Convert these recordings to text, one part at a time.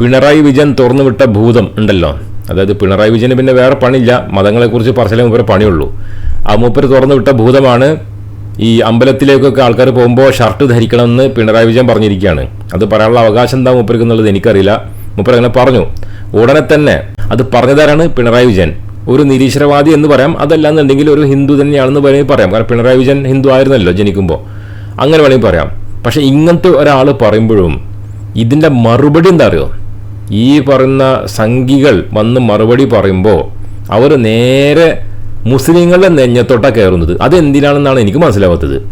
പിണറായി വിജയൻ തുറന്നുവിട്ട ഭൂതം ഉണ്ടല്ലോ. അതായത് പിണറായി വിജയന് പിന്നെ വേറെ പണിയില്ല. മതങ്ങളെക്കുറിച്ച് പറച്ചിലേ മൂപ്പര് പണിയുള്ളൂ. ആ മൂപ്പര് തുറന്നുവിട്ട ഭൂതമാണ് ഈ അമ്പലത്തിലേക്കൊക്കെ ആൾക്കാർ പോകുമ്പോൾ ഷർട്ട് ധരിക്കണമെന്ന് പിണറായി വിജയൻ പറഞ്ഞിരിക്കുകയാണ്. അത് പറയാനുള്ള അവകാശം എന്താ മൂപ്പർക്ക് എന്നുള്ളത് എനിക്കറിയില്ല. മൂപ്പർ അങ്ങനെ പറഞ്ഞു. ഉടനെ തന്നെ അത് പറഞ്ഞതാരാണ് പിണറായി വിജയൻ? ഒരു നിരീശ്വരവാദി എന്ന് പറയാം. അതല്ലാന്നുണ്ടെങ്കിൽ ഒരു ഹിന്ദു തന്നെയാണെന്ന് വേണമെങ്കിൽ പറയാം. കാരണം പിണറായി വിജയൻ ഹിന്ദു ആയിരുന്നല്ലോ ജനിക്കുമ്പോൾ അങ്ങനെ വേണമെങ്കിൽ പറയാം. പക്ഷേ ഇങ്ങനത്തെ ഒരാൾ പറയുമ്പോഴും ഇതിന്റെ മറുപടി എന്താ അറിയോ? ഈ പറയുന്ന സംഘികൾ വന്ന് മറുപടി പറയുമ്പോൾ അവർ നേരെ മുസ്ലിങ്ങളുടെ നെഞ്ഞത്തോട്ടാണ് കയറുന്നത്. അതെന്തിനാണെന്നാണ് എനിക്ക് മനസ്സിലാവാത്തത്.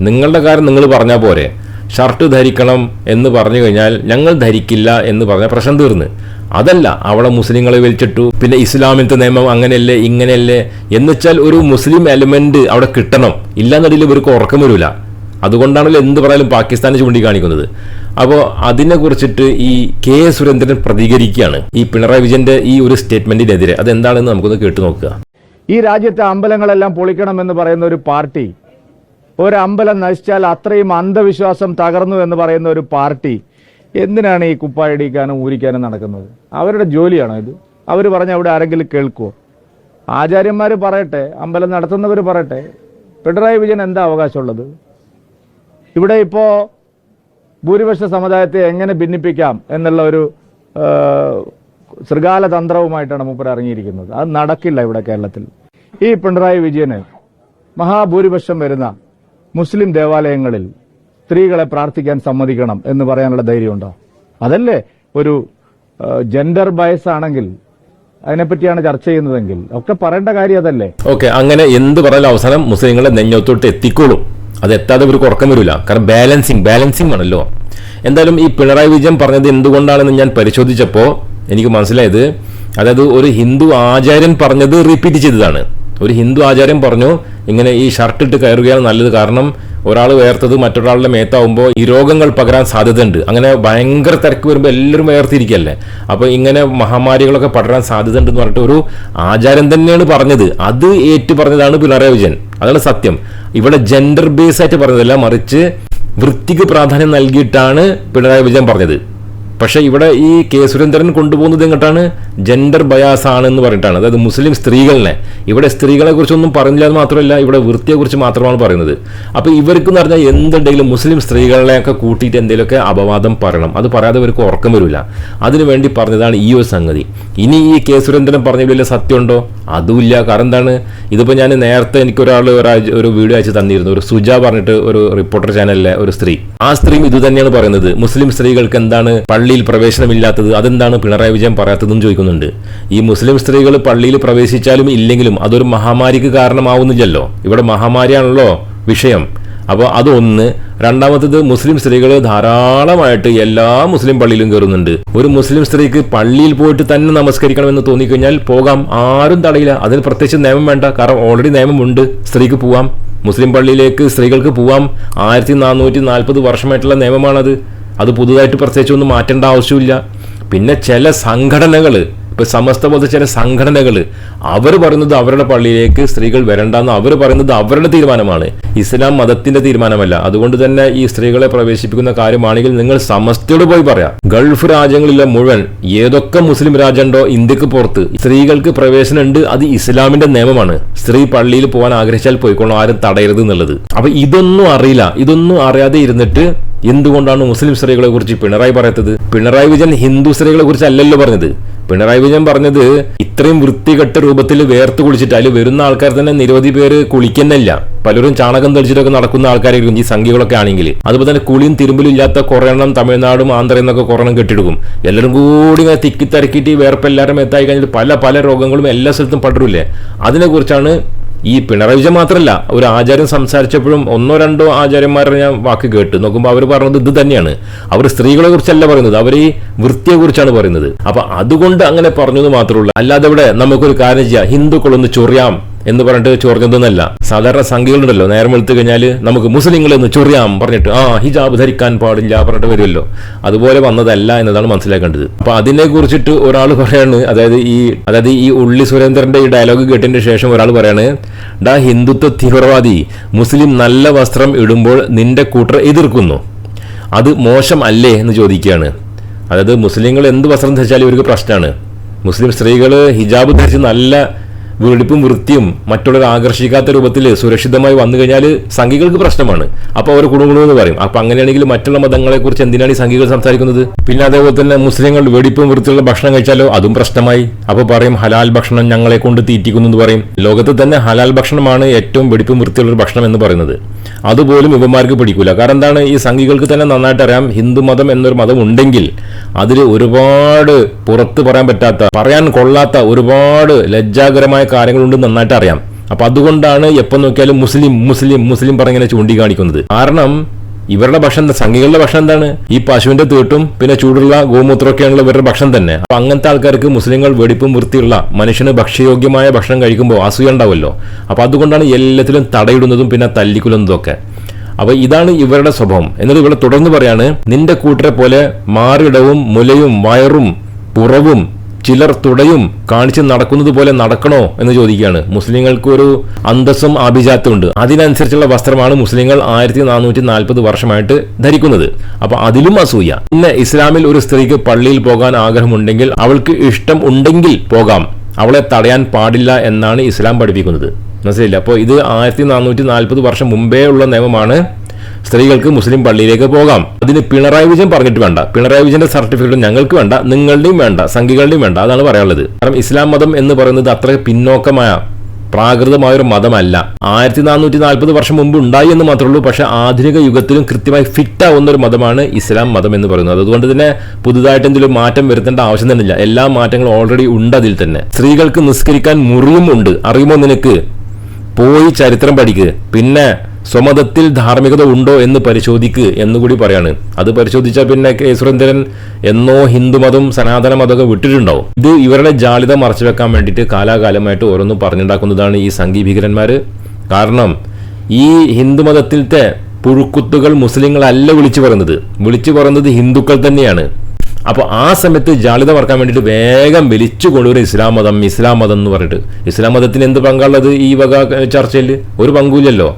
നിങ്ങളുടെ കാര്യം നിങ്ങൾ പറഞ്ഞാൽ പോരെ. ഷർട്ട് ധരിക്കണം എന്ന് പറഞ്ഞു കഴിഞ്ഞാൽ ഞങ്ങൾ ധരിക്കില്ല എന്ന് പറഞ്ഞാൽ പ്രശ്നം തീർന്ന്. അതല്ല അവിടെ മുസ്ലിങ്ങളെ വലിച്ചിട്ടു പിന്നെ ഇസ്ലാമിലത്തെ നിയമം അങ്ങനെയല്ലേ ഇങ്ങനെയല്ലേ. എന്നുവെച്ചാൽ ഒരു മുസ്ലിം എലിമെന്റ് അവിടെ കിട്ടണം. ഇല്ലാന്നടിയിൽ ഇവർക്ക് ഉറക്കം വരില്ല അതുകൊണ്ടാണല്ലോ എന്ത് പറയാലും പാകിസ്ഥാനെ ചൂണ്ടിക്കാണിക്കുന്നത്. അപ്പോൾ അതിനെ കുറിച്ചിട്ട് ഈ കെ സുരേന്ദ്രൻ പ്രതികരിക്കുകയാണ്. ഈ പിണറായി വിജയന്റെ ഈ ഒരു സ്റ്റേറ്റ്മെന്റിനെതിരെ. അതെന്താണെന്ന് നമുക്കൊന്ന് കേട്ടു നോക്കുക. ഈ രാജ്യത്തെ അമ്പലങ്ങളെല്ലാം പൊളിക്കണമെന്ന് പറയുന്ന ഒരു പാർട്ടി ഒരു അമ്പലം നശിച്ചാൽ അത്രയും അന്ധവിശ്വാസം തകർന്നു എന്ന് പറയുന്ന ഒരു പാർട്ടി എന്തിനാണ് ഈ കുപ്പായടിക്കാനും ഊരിക്കാനും നടക്കുന്നത്? അവരുടെ ജോലിയാണോ ഇത്? അവർ പറഞ്ഞ അവിടെ ആരെങ്കിലും കേൾക്കുമോ ആചാര്യന്മാർ പറയട്ടെ അമ്പലം നടത്തുന്നവർ പറയട്ടെ പിണറായി വിജയൻ എന്താ അവകാശമുള്ളത്? ഇവിടെ ഇപ്പോൾ ഭൂരിപക്ഷ സമുദായത്തെ എങ്ങനെ ഭിന്നിപ്പിക്കാം എന്നുള്ള ഒരു ശൃഗാല തന്ത്രവുമായിട്ടാണ് മൂപ്പർ ഇറങ്ങിയിരിക്കുന്നത്. അത് നടക്കില്ല ഇവിടെ കേരളത്തിൽ. ഈ പിണറായി വിജയന് മഹാഭൂരിപക്ഷം വരുന്ന മുസ്ലിം ദേവാലയങ്ങളിൽ സ്ത്രീകളെ പ്രാർത്ഥിക്കാൻ സമ്മതിക്കണം എന്ന് പറയാനുള്ള ധൈര്യമുണ്ടോ? അതല്ലേ ഒരു ജെൻഡർ ബയസ് ആണെങ്കിൽ അതിനെപ്പറ്റിയാണ് ചർച്ച ചെയ്യുന്നതെങ്കിൽ ഒക്കെ പറയേണ്ട കാര്യം അതല്ലേ? ഓക്കെ അങ്ങനെ എന്ത് പറഞ്ഞാലും അവസാനം മുസ്ലിങ്ങളെ നെഞ്ഞോത്തോട്ട് എത്തിക്കോളും. അത് എത്താതെ ഇവർക്ക് ഉറക്കം വരില്ല കാരണം ബാലൻസിങ് ബാലൻസിങ് ആണല്ലോ. എന്തായാലും ഈ പിണറായി വിജയൻ പറഞ്ഞത് എന്തുകൊണ്ടാണെന്ന് ഞാൻ പരിശോധിച്ചപ്പോൾ എനിക്ക് മനസ്സിലായത് അതായത് ഒരു ഹിന്ദു ആചാര്യൻ പറഞ്ഞത് റിപ്പീറ്റ് ചെയ്തതാണ്. ഒരു ഹിന്ദു ആചാര്യൻ പറഞ്ഞു ഇങ്ങനെ ഈ ഷർട്ട് ഇട്ട് കയറുകയാണ് നല്ലത് കാരണം ഒരാൾ വേർത്തത് മറ്റൊരാളുടെ മേത്താവുമ്പോൾ ഈ രോഗങ്ങൾ പകരാൻ സാധ്യതയുണ്ട്. അങ്ങനെ ഭയങ്കര തിരക്ക് വരുമ്പോൾ എല്ലാവരും വേർത്തിരിക്കല്ലേ? അപ്പോൾ ഇങ്ങനെ മഹാമാരികളൊക്കെ പടരാൻ സാധ്യതയുണ്ടെന്ന് പറഞ്ഞിട്ട് ഒരു ആചാരം തന്നെയാണ് പറഞ്ഞത്. അത് ഏറ്റു പറഞ്ഞതാണ് പിണറായി വിജയൻ. അതാണ് സത്യം. ഇവിടെ ജെൻഡർ ബേസ് ആയിട്ട് പറഞ്ഞതല്ല മറിച്ച് വൃത്തിക്ക് പ്രാധാന്യം നൽകിയിട്ടാണ് പിണറായി വിജയൻ പറഞ്ഞത്. പക്ഷേ ഇവിടെ ഈ കെ സുരേന്ദ്രൻ കൊണ്ടുപോകുന്നത് എങ്ങോട്ടാണ്? ജെൻഡർ ബയാസ് ആണെന്ന് പറഞ്ഞിട്ടാണ്. അതായത് മുസ്ലിം സ്ത്രീകളിനെ ഇവിടെ സ്ത്രീകളെ കുറിച്ചൊന്നും പറഞ്ഞില്ല എന്ന് മാത്രമല്ല ഇവിടെ വൃത്തിയെക്കുറിച്ച് മാത്രമാണ് പറയുന്നത്. അപ്പോൾ ഇവർക്ക് എന്ന് പറഞ്ഞാൽ എന്തുണ്ടെങ്കിലും മുസ്ലിം സ്ത്രീകളെയൊക്കെ കൂട്ടിയിട്ട് എന്തെങ്കിലുമൊക്കെ അപവാദം പറയണം. അത് പറയാതെ ഇവർക്ക് ഉറക്കം വരില്ല. അതിനുവേണ്ടി പറഞ്ഞതാണ് ഈ ഒരു സംഗതി. ഇനി ഈ കെ സുരേന്ദ്രൻ പറഞ്ഞ വലിയ സത്യമുണ്ടോ? അതുമില്ല. കാരണം എന്താണ്? ഇതിപ്പോൾ ഞാൻ നേരത്തെ എനിക്കൊരാൾ ഒരാൾ ഒരു വീഡിയോ അയച്ച് തന്നിരുന്നു. ഒരു സുജ പറഞ്ഞിട്ട് ഒരു റിപ്പോർട്ടർ ചാനലിലെ ഒരു സ്ത്രീ. ആ സ്ത്രീയും ഇത് തന്നെയാണ് പറയുന്നത്. മുസ്ലിം സ്ത്രീകൾക്ക് എന്താണ്? പള്ളിയിൽ പ്രവേശനമില്ലാത്തത് അതെന്താണ് പിണറായി വിജയൻ പറയാത്തതെന്ന് ചോദിക്കുന്നുണ്ട്. ഈ മുസ്ലിം സ്ത്രീകൾ പള്ളിയിൽ പ്രവേശിച്ചാലും ഇല്ലെങ്കിലും അതൊരു മഹാമാരിക്ക് കാരണമാവുന്നില്ലല്ലോ. ഇവിടെ മഹാമാരിയാണല്ലോ വിഷയം. അപ്പോൾ അതൊന്ന്. രണ്ടാമത്തത് മുസ്ലിം സ്ത്രീകൾ ധാരാളമായിട്ട് എല്ലാ മുസ്ലിം പള്ളിയിലും കയറുന്നുണ്ട്. ഒരു മുസ്ലിം സ്ത്രീക്ക് പള്ളിയിൽ പോയിട്ട് തന്നെ നമസ്കരിക്കണമെന്ന് തോന്നിക്കഴിഞ്ഞാൽ പോകാം. ആരും തടയില്ല. അതിന് പ്രത്യേകിച്ച് നിയമം വേണ്ട. കാരണം ഓൾറെഡി നിയമമുണ്ട്. സ്ത്രീക്ക് പോവാം. മുസ്ലിം പള്ളിയിലേക്ക് സ്ത്രീകൾക്ക് പോവാം. ആയിരത്തി നാനൂറ്റി നാൽപ്പത് വർഷമായിട്ടുള്ള നിയമമാണത്. അത് പുതുതായിട്ട് പ്രത്യേകിച്ച് ഒന്നും മാറ്റേണ്ട ആവശ്യമില്ല. പിന്നെ ചില സംഘടനകൾ ഇപ്പൊ സമസ്ത പോലത്തെ ചില സംഘടനകൾ അവർ പറയുന്നത് അവരുടെ പള്ളിയിലേക്ക് സ്ത്രീകൾ വരണ്ടെന്ന് അവർ പറയുന്നത് അവരുടെ തീരുമാനമാണ്. ഇസ്ലാം മതത്തിന്റെ തീരുമാനമല്ല. അതുകൊണ്ട് തന്നെ ഈ സ്ത്രീകളെ പ്രവേശിപ്പിക്കുന്ന കാര്യമാണെങ്കിൽ നിങ്ങൾ സമസ്തയോട് പോയി പറയാം. ഗൾഫ് രാജ്യങ്ങളിലെ മുഴുവൻ ഏതൊക്കെ മുസ്ലിം രാജ്യമുണ്ടോ ഇന്ത്യയ്ക്ക് പുറത്ത് സ്ത്രീകൾക്ക് പ്രവേശനം ഉണ്ട് അത് ഇസ്ലാമിന്റെ നിയമമാണ്. സ്ത്രീ പള്ളിയിൽ പോകാൻ ആഗ്രഹിച്ചാൽ പോയിക്കോളാം ആരും തടയരുത് എന്നുള്ളത്. അപ്പൊ ഇതൊന്നും അറിയില്ല. ഇതൊന്നും അറിയാതെ ഇരുന്നിട്ട് എന്തുകൊണ്ടാണ് മുസ്ലിം സ്ത്രീകളെ കുറിച്ച് പിണറായി പറയത്തത്? പിണറായി വിജയൻ ഹിന്ദു സ്ത്രീകളെ കുറിച്ച് അല്ലല്ലോ പറഞ്ഞത്. പിണറായി വിജയൻ പറഞ്ഞത് ഇത്രയും വൃത്തികെട്ട രൂപത്തിൽ വേർത്ത് കുളിച്ചിട്ട് അതിൽ വരുന്ന ആൾക്കാർ തന്നെ നിരവധി പേര് കുളിക്കുന്നില്ല. പലരും ചാണകം തെളിച്ചിട്ടൊക്കെ നടക്കുന്ന ആൾക്കാരായിരിക്കും ഈ സംഖ്യകളൊക്കെ ആണെങ്കിൽ. അതുപോലെ തന്നെ കുളിയും തിരുമ്പലും ഇല്ലാത്ത കുറേ എണ്ണം തമിഴ്നാടും ആന്ധ്രയിൽ നിന്നൊക്കെ കുറേ എണ്ണം കെട്ടിടുക്കും. എല്ലാവരും കൂടി ഇങ്ങനെ തിക്കി തിരക്കിയിട്ട് ഈ വേർപ്പ് എല്ലാവരും എത്തായി കഴിഞ്ഞിട്ട് പല പല രോഗങ്ങളും എല്ലാ സ്ഥലത്തും പടരില്ലേ അതിനെക്കുറിച്ചാണ് ഈ പിണറായി വിജയൻ മാത്രമല്ല ഒരു ആചാര്യൻ സംസാരിച്ചപ്പോഴും ഒന്നോ രണ്ടോ ആചാര്യന്മാരെ ഞാൻ വാക്ക് കേട്ട്. നോക്കുമ്പോൾ അവർ പറഞ്ഞത് ഇത് തന്നെയാണ്. അവർ സ്ത്രീകളെ കുറിച്ചല്ല പറയുന്നത് അവർ ഈ വൃത്തിയെ കുറിച്ചാണ് പറയുന്നത്. അപ്പൊ അതുകൊണ്ട് അങ്ങനെ പറഞ്ഞു എന്ന് മാത്രമല്ല അല്ലാതെ ഇവിടെ നമുക്കൊരു കാര്യം ചെയ്യാം. ഹിന്ദുക്കളൊന്ന് ചൊറിയാം. എന്ന് പറഞ്ഞിട്ട് ചൊറിഞ്ഞതൊന്നല്ല സാധാരണ സംഖ്യകളുണ്ടല്ലോ. നേരം വെളുത്തു കഴിഞ്ഞാൽ നമുക്ക് മുസ്ലിങ്ങൾ എന്ന് ചൊറിയാം പറഞ്ഞിട്ട് ആ ഹിജാബ് ധരിക്കാൻ പാടില്ല പറഞ്ഞിട്ട് വരുമല്ലോ. അതുപോലെ വന്നതല്ല എന്നതാണ് മനസ്സിലാക്കേണ്ടത്. അപ്പൊ അതിനെ കുറിച്ചിട്ട് ഒരാൾ പറയാണ് അതായത് ഈ അതായത് ഈ ഉള്ളി സുരേന്ദ്രന്റെ ഈ ഡയലോഗ് കേട്ടതിന് ശേഷം ഒരാൾ പറയാണ് ഡാ ഹിന്ദുത്വ തീവ്രവാദി മുസ്ലിം നല്ല വസ്ത്രം ഇടുമ്പോൾ നിന്റെ കൂട്ടർ എതിർക്കുന്നു. അത് മോശം അല്ലേ? എന്ന് ചോദിക്കുകയാണ്. അതായത് മുസ്ലിങ്ങൾ എന്ത് വസ്ത്രം ധരിച്ചാലും ഇവർക്ക് പ്രശ്നമാണ്. മുസ്ലിം സ്ത്രീകൾ ഹിജാബ് ധരിച്ച് നല്ല വെടിപ്പും വൃത്തിയും മറ്റുള്ളവരെ ആകർഷിക്കാത്ത രൂപത്തിൽ സുരക്ഷിതമായി വന്നു കഴിഞ്ഞാൽ സംഘികൾക്ക് പ്രശ്നമാണ്. അപ്പോൾ അവർ കുടുംബങ്ങളെന്ന് പറയും. അപ്പോൾ അങ്ങനെയാണെങ്കിൽ മറ്റുള്ള മതങ്ങളെക്കുറിച്ച് എന്തിനാണ് ഈ സംഘികൾ സംസാരിക്കുന്നത്? പിന്നെ അതേപോലെ തന്നെ മുസ്ലിങ്ങൾ വെടിപ്പും വൃത്തിയുള്ള ഭക്ഷണം കഴിച്ചാലോ? അതും പ്രശ്നമായി. അപ്പോൾ പറയും ഹലാൽ ഭക്ഷണം ഞങ്ങളെ കൊണ്ട് തീറ്റിക്കുന്നു എന്ന് പറയും. ലോകത്ത് തന്നെ ഹലാൽ ഭക്ഷണമാണ് ഏറ്റവും വെടിപ്പും വൃത്തിയുള്ള ഭക്ഷണം എന്ന് പറയുന്നത്. അതുപോലും ഇവന്മാർക്ക് പിടിക്കൂല. കാരണം എന്താണ്? ഈ സംഘികൾക്ക് തന്നെ നന്നായിട്ട് അറിയാം. ഹിന്ദു മതം എന്നൊരു മതം ഉണ്ടെങ്കിൽ അതിൽ ഒരുപാട് പുറത്ത് പറയാൻ പറ്റാത്ത പറയാൻ കൊള്ളാത്ത ഒരുപാട് ലജ്ജാകരമായ കാര്യങ്ങളുണ്ട് നന്നായിട്ട് അറിയാം. അപ്പൊ അതുകൊണ്ടാണ് എപ്പോൾ നോക്കിയാലും മുസ്ലിം മുസ്ലിം മുസ്ലിം പറഞ്ഞിങ്ങനെ ചൂണ്ടിക്കാണിക്കുന്നത്. കാരണം ഇവരുടെ ഭക്ഷണം? സംഘികളുടെ ഭക്ഷണം എന്താണ്? ഈ പശുവിന്റെ തീട്ടും പിന്നെ ചൂടുള്ള ഗോമൂത്രമൊക്കെയാണല്ലോ ഇവരുടെ ഭക്ഷണം തന്നെ. അപ്പൊ അങ്ങനത്തെ ആൾക്കാർക്ക് മുസ്ലിങ്ങൾ വെടിപ്പും വൃത്തിയുള്ള മനുഷ്യന് ഭക്ഷ്യയോഗ്യമായ ഭക്ഷണം കഴിക്കുമ്പോൾ അസൂയ ഉണ്ടാവുമല്ലോ അപ്പൊ അതുകൊണ്ടാണ് എല്ലാത്തിലും തടയിടുന്നതും പിന്നെ തല്ലിക്കുലുന്നതും ഒക്കെ അപ്പൊ ഇതാണ് ഇവരുടെ സ്വഭാവം. എന്നിട്ട് ഇവിടെ തുടർന്ന് പറയാണ് നിന്റെ കൂട്ടരെ പോലെ മാറിടവും മുലയും വയറും പുറവും ചിലർ തുടയും കാണിച്ച് നടക്കുന്നത് പോലെ നടക്കണോ എന്ന് ചോദിക്കുകയാണ്. മുസ്ലിങ്ങൾക്ക് ഒരു അന്തസ്സും ആഭിജാത്യം ഉണ്ട് അതിനനുസരിച്ചുള്ള വസ്ത്രമാണ് മുസ്ലിങ്ങൾ ആയിരത്തി നാനൂറ്റി നാൽപ്പത് വർഷമായിട്ട് ധരിക്കുന്നത്. അപ്പൊ അതിലും അസൂയ. ഇന്ന് ഇസ്ലാമിൽ ഒരു സ്ത്രീക്ക് പള്ളിയിൽ പോകാൻ ആഗ്രഹമുണ്ടെങ്കിൽ അവൾക്ക് ഇഷ്ടം ഉണ്ടെങ്കിൽ പോകാം. അവളെ തടയാൻ പാടില്ല എന്നാണ് ഇസ്ലാം പഠിപ്പിക്കുന്നത്. മനസ്സിലായില്ല? അപ്പോൾ ഇത് ആയിരത്തി നാനൂറ്റി നാൽപ്പത് വർഷം മുമ്പേ ഉള്ള നിയമമാണ്. സ്ത്രീകൾക്ക് മുസ്ലിം പള്ളിയിലേക്ക് പോകാം. അതിന് പിണറായി വിജയൻ പറഞ്ഞിട്ട് വേണ്ട. പിണറായി വിജയന്റെ സർട്ടിഫിക്കറ്റ് ഞങ്ങൾക്ക് വേണ്ട. നിങ്ങളുടെയും വേണ്ട. സംഘികളുടെയും വേണ്ട. അതാണ് പറയാനുള്ളത്. കാരണം ഇസ്ലാം മതം എന്ന് പറയുന്നത് അത്ര പിന്നോക്കമായ പ്രാകൃതമായ ഒരു മതമല്ല. ആയിരത്തി നാനൂറ്റി നാൽപ്പത് വർഷം മുമ്പ് ഉണ്ടായി എന്ന് മാത്രമേ ഉള്ളൂ. പക്ഷേ ആധുനിക യുഗത്തിലും കൃത്യമായി ഫിറ്റ് ആവുന്ന ഒരു മതമാണ് ഇസ്ലാം മതം എന്ന് പറയുന്നത്. അതുകൊണ്ട് തന്നെ പുതുതായിട്ട് എന്തെങ്കിലും മാറ്റം വരുത്തേണ്ട ആവശ്യം തന്നെ ഇല്ല എല്ലാ മാറ്റങ്ങളും ഓൾറെഡി ഉണ്ട് അതിൽ തന്നെ. സ്ത്രീകൾക്ക് നിസ്കരിക്കാൻ മുറിയുമുണ്ട് അറിയുമോ നിനക്ക്? പോയി ചരിത്രം പഠിക്കുക പിന്നെ സ്വമതത്തിൽ ധാർമ്മികത ഉണ്ടോ എന്ന് പരിശോധിക്ക് എന്നുകൂടി പറയാണ്. അത് പരിശോധിച്ചാൽ പിന്നെ കെ സുരേന്ദ്രൻ എന്നോ ഹിന്ദുമതം സനാതന മതമൊക്കെ വിട്ടിട്ടുണ്ടാവും. ഇത് ഇവരുടെ ജാളിത മറച്ചു വെക്കാൻ വേണ്ടിയിട്ട് കാലാകാലമായിട്ട് ഓരോന്നും പറഞ്ഞുണ്ടാക്കുന്നതാണ് ഈ സംഘീ ഭീകരന്മാർ കാരണം ഈ ഹിന്ദുമതത്തിലത്തെ പുഴുക്കുത്തുകൾ മുസ്ലിങ്ങളല്ല വിളിച്ചു പറയുന്നത്. വിളിച്ചു പറയുന്നത് ഹിന്ദുക്കൾ തന്നെയാണ്. അപ്പോൾ ആ സമയത്ത് ജാളിത മറക്കാൻ വേണ്ടിയിട്ട് വേഗം വലിച്ചു കൊണ്ടുവരും ഇസ്ലാം മതം ഇസ്ലാം മതം എന്ന് പറഞ്ഞിട്ട്. ഇസ്ലാം മതത്തിന് എന്ത് പങ്കാളത് ഈ വക ചർച്ചയിൽ ഒരു പങ്കുമില്ലല്ലോ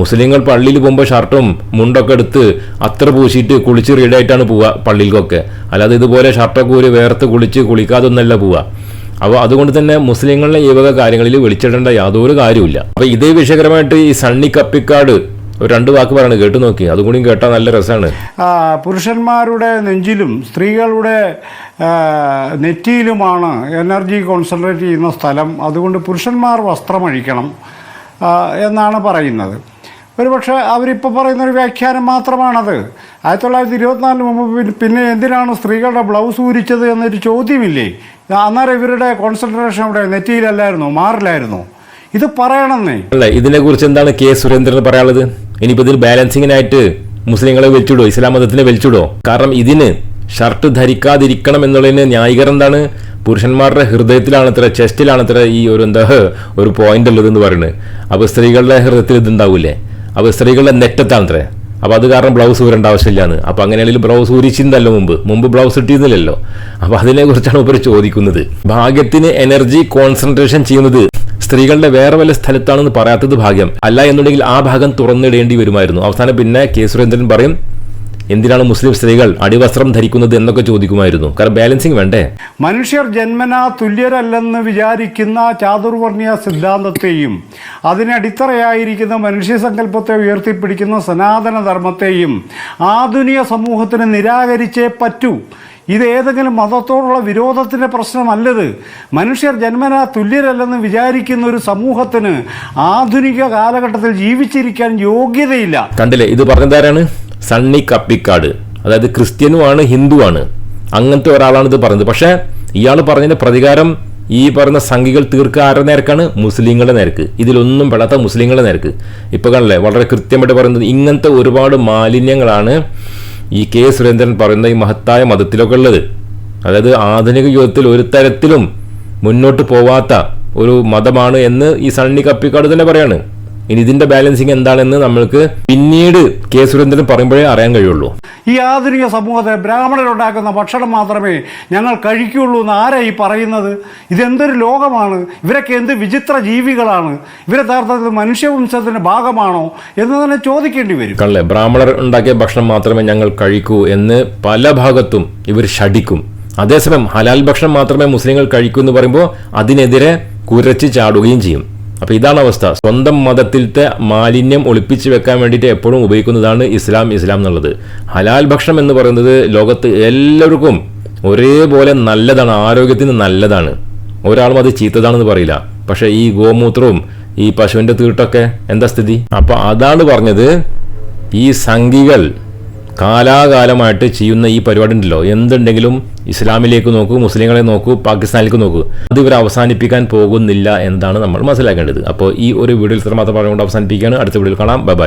മുസ്ലിങ്ങൾ പള്ളിയിൽ പോകുമ്പോൾ ഷർട്ടും മുണ്ടൊക്കെ എടുത്ത് അത്ര പൂശിയിട്ട് കുളിച്ച് റീഡായിട്ടാണ് പോവുക പള്ളിയിലേക്കൊക്കെ അല്ലാതെ ഇതുപോലെ ഷർട്ടൊക്കെ ഒരു വേർത്ത് കുളിച്ച് കുളിക്കാതൊന്നല്ല പോവുക. അപ്പോൾ അതുകൊണ്ട് തന്നെ മുസ്ലിങ്ങളുടെ ഈ വക കാര്യങ്ങളിൽ വിളിച്ചിടേണ്ട യാതൊരു കാര്യമില്ല അപ്പോൾ ഇതേ വിഷയകരമായിട്ട് ഈ സണ്ണി കപ്പിക്കാട് ഒരു രണ്ട് വാക്ക് പറയണത് കേട്ടു നോക്കി. അതുകൂടി കേട്ടാൽ നല്ല രസമാണ് പുരുഷന്മാരുടെ നെഞ്ചിലും സ്ത്രീകളുടെ നെറ്റിയിലുമാണ് എനർജി കോൺസെൻട്രേറ്റ് ചെയ്യുന്ന സ്ഥലം. അതുകൊണ്ട് പുരുഷന്മാർ വസ്ത്രമഴിക്കണം എന്നാണ് പറയുന്നത്. ഒരുപക്ഷെ അവരിപ്പോൾ പറയുന്ന ഒരു വ്യാഖ്യാനം മാത്രമാണത്. ആയിരത്തി തൊള്ളായിരത്തി ഇരുപത്തിനാലിന് മുമ്പ് പിന്നെ- എന്തിനാണ് സ്ത്രീകളുടെ ബ്ലൗസ് ഊരിച്ചത് എന്നൊരു ചോദ്യമില്ലേ? അന്നേരം ഇവരുടെ കോൺസെൻട്രേഷൻ അവിടെ നെറ്റിയിലല്ലായിരുന്നു മാറില്ലായിരുന്നു. ഇത് പറയണമെന്നേ. അല്ല ഇതിനെ കുറിച്ച് എന്താണ് കെ സുരേന്ദ്രൻ പറയാനുള്ളത്? ഇനിയിപ്പോൾ ഇതിൽ ബാലൻസിങ്ങിനായിട്ട് മുസ്ലിങ്ങളെ വലിച്ചിടോ ഇസ്ലാം മതത്തിനെ വലിച്ചിടോ? കാരണം ഇതിന് ഷർട്ട് ധരിക്കാതിരിക്കണം എന്നുള്ളതിന് ന്യായീകരണം എന്താണ്? പുരുഷന്മാരുടെ ഹൃദയത്തിലാണ് ഇത്ര ചെസ്റ്റിലാണ് ഇത്ര ഈ ഒരു എന്താ ഒരു പോയിന്റ് ഉള്ളത് എന്ന് പറയുന്നത്. അപ്പൊ സ്ത്രീകളുടെ ഹൃദയത്തിൽ ഇതുണ്ടാവൂലേ അപ്പൊ സ്ത്രീകളുടെ നെറ്റത്താണത്രേ. അപ്പോൾ അപ്പൊ അത് കാരണം ബ്ലൗസ് ഊരേണ്ട ആവശ്യമില്ലാന്ന്. അപ്പോൾ അങ്ങനെയാണെങ്കിലും ബ്ലൗസ് ഊരിച്ചിരുന്നല്ലോ മുമ്പ്. മുമ്പ് ബ്ലൗസ് ഇട്ടിരുന്നില്ലല്ലോ. അപ്പോൾ അതിനെക്കുറിച്ചാണ് ഇവർ ചോദിക്കുന്നത്. ഭാഗ്യത്തിന് എനർജി കോൺസെൻട്രേഷൻ ചെയ്യുന്നത് സ്ത്രീകളുടെ വേറെ വല്ല സ്ഥലത്താണെന്ന് പറയാത്തത് ഭാഗ്യം. അല്ല എന്നുണ്ടെങ്കിൽ ആ ഭാഗം തുറന്നിടേണ്ടി വരുമായിരുന്നു. അവസാനം പിന്നെ കെ സുരേന്ദ്രൻ പറയും എന്തിനാണ് മുസ്ലിം സ്ത്രീകൾ അടിവസ്ത്രം ധരിക്കുന്നത് എന്നൊക്കെ ചോദിക്കുമായിരുന്നു. കാരണം ബാലൻസിങ് വേണ്ടേ? മനുഷ്യർ ജന്മനാ തുല്യരല്ലെന്ന് വിചാരിക്കുന്ന ചാതുർവർണീയ സിദ്ധാന്തത്തെയും അതിനടിത്തറയായിരിക്കുന്ന മനുഷ്യ സങ്കല്പത്തെ ഉയർത്തിപ്പിടിക്കുന്ന സനാതന ധർമ്മത്തെയും ആധുനിക സമൂഹത്തിന് നിരാകരിച്ചേ പറ്റൂ. ഇത് ഏതെങ്കിലും മതത്തോടുള്ള വിരോധത്തിന്റെ പ്രശ്നമല്ലത്. മനുഷ്യർ ജന്മനാ തുല്യരല്ലെന്ന് വിചാരിക്കുന്ന ഒരു സമൂഹത്തിന് ആധുനിക കാലഘട്ടത്തിൽ ജീവിച്ചിരിക്കാൻ യോഗ്യതയില്ല. കണ്ടില്ലേ? ഇത് പറഞ്ഞതാരാണ് സണ്ണി കപ്പിക്കാട്. അതായത് ക്രിസ്ത്യനുമാണ് ഹിന്ദുവാണ്. അങ്ങനത്തെ ഒരാളാണ് ഇത് പറയുന്നത് പക്ഷേ ഇയാൾ പറഞ്ഞതിന്റെ പ്രതികാരം ഈ പറയുന്ന സംഘികൾ തീർക്കുക ആരുടെ നേർക്കാണ് മുസ്ലിങ്ങളുടെ നേർക്ക് ഇതിലൊന്നും പെടാത്ത മുസ്ലിങ്ങളുടെ നേർക്ക് ഇപ്പോൾ കാണല്ലേ വളരെ കൃത്യമായിട്ട് പറയുന്നത് ഇങ്ങനത്തെ ഒരുപാട് മാലിന്യങ്ങളാണ് ഈ കെ സുരേന്ദ്രൻ പറയുന്ന ഈ മഹത്തായ മതത്തിലൊക്കെ ഉള്ളത്. അതായത് ആധുനിക യുഗത്തിൽ ഒരു തരത്തിലും മുന്നോട്ട് പോവാത്ത ഒരു മതമാണ് എന്ന് ഈ സണ്ണി കപ്പിക്കാട് തന്നെ പറയാണ്. ഇനി ഇതിന്റെ ബാലൻസിങ് എന്താണെന്ന് നമ്മൾക്ക് പിന്നീട് കെ സുരേന്ദ്രൻ പറയുമ്പോഴേ അറിയാൻ കഴിയുള്ളൂ. ഈ ആധുനിക സമൂഹത്തെ ബ്രാഹ്മണരുണ്ടാക്കുന്ന ഭക്ഷണം മാത്രമേ ഞങ്ങൾ കഴിക്കുള്ളൂ എന്ന് ആരാ ഈ പറയുന്നത്? ഇതെന്തൊരു ലോകമാണ്? ഇവരൊക്കെ എന്ത് വിചിത്ര ജീവികളാണ്? ഇവരെ യഥാർത്ഥത്തിൽ മനുഷ്യവംശത്തിന്റെ ഭാഗമാണോ എന്ന് തന്നെ ചോദിക്കേണ്ടി വരും. അല്ലേ ബ്രാഹ്മണർ ഉണ്ടാക്കിയ ഭക്ഷണം മാത്രമേ ഞങ്ങൾ കഴിക്കൂ എന്ന് പല ഭാഗത്തും ഇവർ ഷടിക്കും അതേസമയം ഹലാൽ ഭക്ഷണം മാത്രമേ മുസ്ലിങ്ങൾ കഴിക്കൂ എന്ന് പറയുമ്പോൾ അതിനെതിരെ കുരച്ച് ചാടുകയും ചെയ്യും. അപ്പൊ ഇതാണ് അവസ്ഥ. സ്വന്തം മതത്തിലത്തെ മാലിന്യം ഒളിപ്പിച്ച് വെക്കാൻ വേണ്ടിയിട്ട് എപ്പോഴും ഉപയോഗിക്കുന്നതാണ് ഇസ്ലാം ഇസ്ലാം എന്നുള്ളത്. ഹലാൽ ഭക്ഷണം എന്ന് പറയുന്നത് ലോകത്ത് എല്ലാവർക്കും ഒരേപോലെ നല്ലതാണ് ആരോഗ്യത്തിന് നല്ലതാണ്. ഒരാളും അത് ചീത്തതാണെന്ന് പറയില്ല. പക്ഷേ ഈ ഗോമൂത്രവും ഈ പശുവിന്റെ തീട്ടൊക്കെ എന്താ സ്ഥിതി? അപ്പൊ അതാണ് പറഞ്ഞത് ഈ സംഘികൾ കാലാകാലമായിട്ട് ചെയ്യുന്ന ഈ പരിപാടി ഉണ്ടല്ലോ എന്തുണ്ടെങ്കിലും ഇസ്ലാമിലേക്ക് നോക്കൂ മുസ്ലിങ്ങളെ നോക്കൂ പാകിസ്ഥാനിലേക്ക് നോക്കൂ അത് ഇവർ അവസാനിപ്പിക്കാൻ പോകുന്നില്ല എന്നാണ് നമ്മൾ മനസ്സിലാക്കേണ്ടത്. അപ്പോൾ ഈ ഒരു വീഡിയോയിൽ ഇത്ര മാത്രം പറഞ്ഞുകൊണ്ട് അവസാനിപ്പിക്കുകയാണ്. അടുത്ത വീഡിയോയിൽ കാണാം. Bye bye.